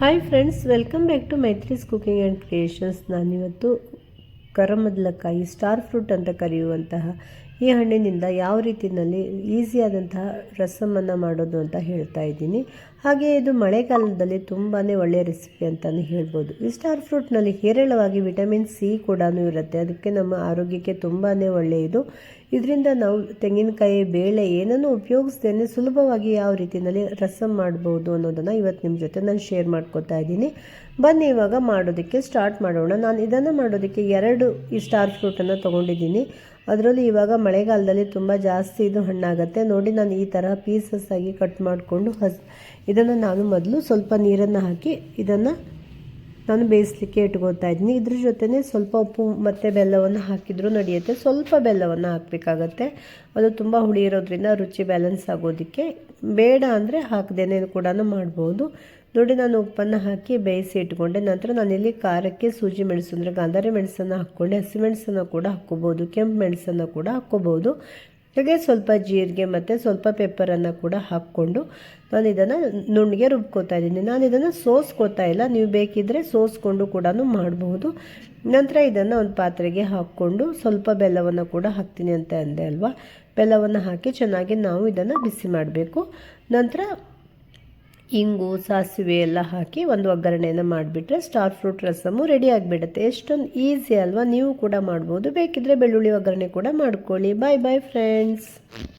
Hi friends welcome back to Maithri's cooking and creations ನಾನಿವತ್ತು ಕರಮದಲಕಾಯಿ star fruit ಅಂತ ಕರೆಯುವಂತಹ ಈ ಹಣ್ಣಿನಿಂದ ಯಾವ ರೀತಿಯಲ್ಲಿ ಈಸಿಯಾದಂತಹ ರಸಮನ್ನು ಮಾಡೋದು ಅಂತ ಹೇಳ್ತಾ ಇದ್ದೀನಿ. ಹಾಗೆ ಇದು ಮಳೆಗಾಲದಲ್ಲಿ ತುಂಬಾ ಒಳ್ಳೆಯ ರೆಸಿಪಿ ಅಂತಲೇ ಹೇಳ್ಬೋದು. ಈ ಸ್ಟಾರ್ ಫ್ರೂಟ್ನಲ್ಲಿ ಹೇರಳವಾಗಿ ವಿಟಮಿನ್ ಸಿ ಕೂಡ ಇರುತ್ತೆ. ಅದಕ್ಕೆ ನಮ್ಮ ಆರೋಗ್ಯಕ್ಕೆ ತುಂಬಾ ಒಳ್ಳೆಯದು ಇದರಿಂದ ನಾವು ತೆಂಗಿನಕಾಯಿ, ಬೇಳೆ ಏನನ್ನು ಉಪಯೋಗಿಸ್ತೇನೆ ಸುಲಭವಾಗಿ ಯಾವ ರೀತಿಯಲ್ಲಿ ರಸಮ್ ಮಾಡ್ಬೋದು ಅನ್ನೋದನ್ನು ಇವತ್ತು ನಿಮ್ಮ ಜೊತೆ ನಾನು ಶೇರ್ ಮಾಡ್ಕೋತಾ ಇದ್ದೀನಿ. ಬನ್ನಿ, ಇವಾಗ ಮಾಡೋದಕ್ಕೆ ಸ್ಟಾರ್ಟ್ ಮಾಡೋಣ. ನಾನು ಇದನ್ನು ಮಾಡೋದಕ್ಕೆ ಎರಡು ಈ ಸ್ಟಾರ್ ಫ್ರೂಟನ್ನು ತೊಗೊಂಡಿದ್ದೀನಿ. ಅದರಲ್ಲಿ ಇವಾಗ ಮಳೆಗಾಲದಲ್ಲಿ ತುಂಬ ಜಾಸ್ತಿ ಇದು ಹಣ್ಣಾಗುತ್ತೆ. ನೋಡಿ ನಾನು ಈ ಥರ ಪೀಸಸ್ ಆಗಿ ಕಟ್ ಮಾಡಿಕೊಂಡು ಹಸ್ ಇದನ್ನು ನಾನು ಮೊದಲು ಸ್ವಲ್ಪ ನೀರನ್ನು ಹಾಕಿ ಇದನ್ನು ನಾನು ಬೇಯಿಸ್ಲಿಕ್ಕೆ ಇಟ್ಕೋತಾ ಇದ್ದೀನಿ ಇದ್ರ ಜೊತೆನೆ ಸ್ವಲ್ಪ ಉಪ್ಪು ಮತ್ತು ಬೆಲ್ಲವನ್ನು ಹಾಕಿದರೂ ನಡೆಯುತ್ತೆ. ಸ್ವಲ್ಪ ಬೆಲ್ಲವನ್ನು ಹಾಕಬೇಕಾಗತ್ತೆ. ಅದು ತುಂಬ ಹುಳಿ ಇರೋದ್ರಿಂದ ರುಚಿ ಬ್ಯಾಲೆನ್ಸ್ ಆಗೋದಕ್ಕೆ. ಬೇಡ ಅಂದರೆ ಹಾಕದೇನೆ ಕೂಡ ಮಾಡ್ಬೋದು. ನೋಡಿ, ನಾನು ಉಪ್ಪನ್ನು ಹಾಕಿ ಬೇಯಿಸಿ ಇಟ್ಕೊಂಡೆ. ನಂತರ ನಾನಿಲ್ಲಿ ಖಾರಕ್ಕೆ ಸೂಜಿ ಮೆಣಸು ಅಂದರೆ ಗಾಂಧಾರಿ ಮೆಣಸನ್ನು ಹಾಕ್ಕೊಂಡೆ. ಹಸಿಮೆಣಸನ್ನು ಕೂಡ ಹಾಕ್ಕೋಬೋದು. ಕೆಂಪು ಮೆಣಸನ್ನು ಕೂಡ ಹಾಕ್ಕೋಬೋದು. ಹಾಗೆ ಸ್ವಲ್ಪ ಜೀರಿಗೆ ಮತ್ತು ಸ್ವಲ್ಪ ಪೆಪ್ಪರನ್ನು ಕೂಡ ಹಾಕ್ಕೊಂಡು ನಾನು ಇದನ್ನು ನುಣ್ಣಗೆ ರುಬ್ಕೋತಾ ಇದ್ದೀನಿ. ನಾನು ಇದನ್ನು ಸೋಸ್ಕೋತಾ ಇಲ್ಲ. ನೀವು ಬೇಕಿದ್ದರೆ ಸೋಸ್ಕೊಂಡು ಕೂಡ ಮಾಡಬಹುದು. ನಂತರ ಇದನ್ನು ಒಂದು ಪಾತ್ರೆಗೆ ಹಾಕ್ಕೊಂಡು ಸ್ವಲ್ಪ ಬೆಲ್ಲವನ್ನು ಕೂಡ ಹಾಕ್ತೀನಿ ಅಂತ ಅಂದೆ ಅಲ್ವಾ? ಬೆಲ್ಲವನ್ನು ಹಾಕಿ ಚೆನ್ನಾಗಿ ನಾವು ಇದನ್ನು ಬಿಸಿ ಮಾಡಬೇಕು. ನಂತರ ಇಂಗು, ಸಾಸಿವೆ ಎಲ್ಲ ಹಾಕಿ ಒಂದು ಒಗ್ಗರಣೆಯನ್ನು ಮಾಡಿಬಿಟ್ರೆ ಸ್ಟಾರ್ ಫ್ರೂಟ್ ರಸಮು ರೆಡಿ ಆಗಿಬಿಡುತ್ತೆ. ಎಷ್ಟೊಂದು ಈಸಿ ಅಲ್ವಾ? ನೀವು ಕೂಡ ಮಾಡ್ಬೋದು. ಬೇಕಿದ್ದರೆ ಬೆಳ್ಳುಳ್ಳಿ ಒಗ್ಗರಣೆ ಕೂಡ ಮಾಡ್ಕೊಳ್ಳಿ. ಬಾಯ್ ಬಾಯ್ ಫ್ರೆಂಡ್ಸ್